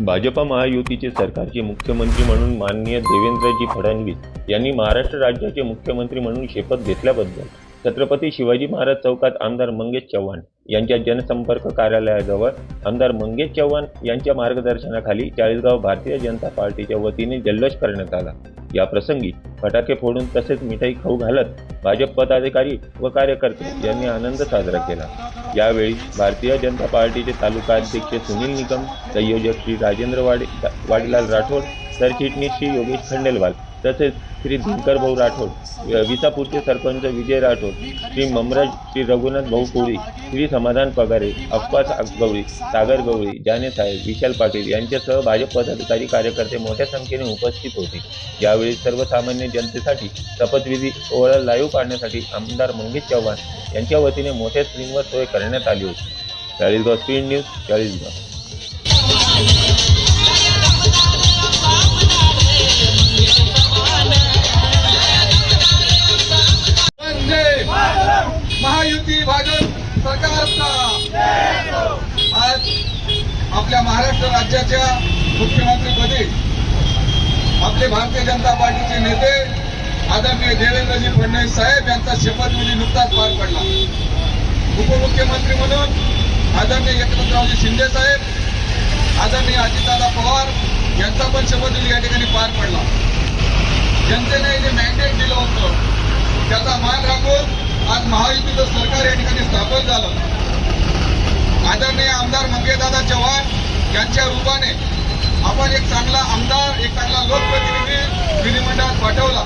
भाजपा महायुतीचे सरकारचे मुख्यमंत्री म्हणून माननीय देवेंद्रजी फडणवीस यांनी महाराष्ट्र राज्याचे मुख्यमंत्री म्हणून शपथ घेतल्याबद्दल छत्रपती शिवाजी महाराज चौकात आमदार मंगेश चव्हाण यांच्या जनसंपर्क कार्यालयाजवळ आमदार मंगेश चव्हाण यांच्या मार्गदर्शनाखाली चाळीसगाव भारतीय जनता पार्टीच्या वतीने जल्लोष करण्यात आला. या प्रसंगी फटाके फोडून तसेच मिठाई खाऊ घालत भाजप पदाधिकारी व कार्यकर्ते यांनी आनंद साजरा केला. यावेळी भारतीय जनता पार्टीचे तालुका अध्यक्ष सुनील निकम संयोजक श्री राजेंद्र वाडे वाडीलाल राठोड सरचिटणीस श्री योगेश खंडेलवाल तसेच श्री दिनकर भाऊ राठोड विसापूरचे सरपंच विजय राठोड श्री ममराज श्री रघुनाथ भाऊ कोळी श्री समाधान पगारे अप्पास गवळी सागर गवळी जाने साहेब विशाल पाटील यांच्यासह भाजप पदाधिकारी कार्यकर्ते मोठ्या संख्येने उपस्थित होते. यावेळी सर्वसामान्य जनतेसाठी शपथविधी ओळख लाईव्ह काढण्यासाठी आमदार मंगेश चव्हाण यांच्या वतीने मोठ्या स्क्रीनवर सोय करण्यात आली होती. Chalisgaon speed news Chalisgaon. सरकारचा आज आपल्या महाराष्ट्र राज्याच्या मुख्यमंत्रीपदी आपले भारतीय जनता पार्टीचे नेते आदरणीय देवेंद्रजी फडणवीस साहेब यांचा शपथविधी नुकताच पार पडला. उपमुख्यमंत्री म्हणून आदरणीय एकनाथरावजी शिंदे साहेब आदरणीय अजितदादा पवार यांचा पण शपथविधी या ठिकाणी पार पडला. जनतेने जे मॅन्डेट दिलं होतं त्याचा मान राखून आज महायुतीचं सरकार या ठिकाणी स्थापन झालं. आदरणीय आमदार मंगेशदादा चव्हाण यांच्या रूपाने आपण एक चांगला आमदार एक चांगला लोकप्रतिनिधी विधिमंडळात पाठवला.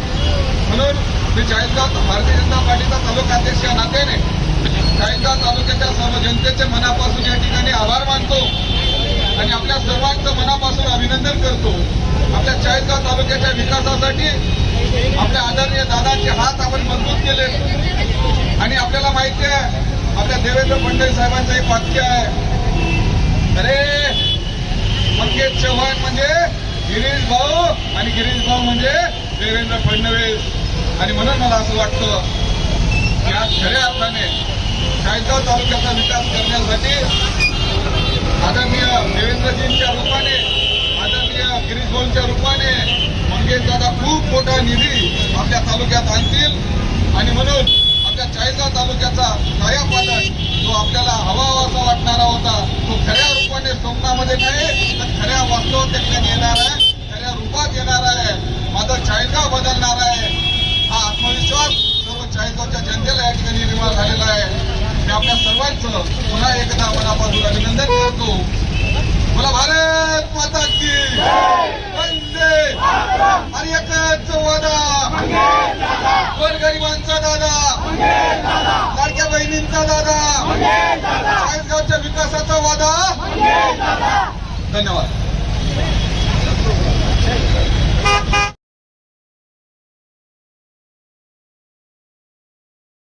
म्हणून मी चाळीसगाव भारतीय जनता पार्टीचा तालुकाध्यक्ष या नात्याने चाळीसगाव तालुक्याच्या सर्व जनतेचे मनापासून या ठिकाणी आभार मानतो आणि आपल्या सर्वांचं मनापासून अभिनंदन करतो. आपल्या चाळीसगाव तालुक्याच्या विकासासाठी आपल्या आदरणीय दादांचे हात आपण मजबूत केले. आणि आपल्याला माहिती आहे आपल्या देवेंद्र फडणवीस साहेबांचं एक वाक्य आहे. अरे मंगेश चव्हाण म्हणजे गिरीश भाऊ आणि गिरीश भाऊ म्हणजे देवेंद्र फडणवीस. आणि म्हणून मला असं वाटतं की आज खऱ्या अर्थाने कायदा तालुक्याचा विकास करण्यासाठी आदरणीय देवेंद्र रूपाने आदरणीय गिरीश भाऊंच्या रूपाने मंगेश दादा खूप मोठा निधी आपल्या तालुक्यात आणतील. आणि म्हणून आपल्या चाळीसगाव तालुक्याचा कायापालट जो आपल्याला हवा असा वाटणारा होता तो खऱ्या रूपाने स्वप्नामध्ये नाही तर खऱ्या वास्तवतेकडे येणार आहे. खऱ्या रूपात येणार आहे. माझं चाळीसगाव बदलणार आहे. हा आत्मविश्वास सर्व चाळीसगावच्या जनतेला या ठिकाणी निर्माण झालेला आहे. आपल्या सर्वांचं पुन्हा एकदा मनापासून अभिनंदन करतो मला भारत माता की वंदे आणि एकच वादा. गोरगरिबांचा दादा. लाडक्या बहिणींचा दादा. चाळीसगावच्या विकासाचा वादा. धन्यवाद.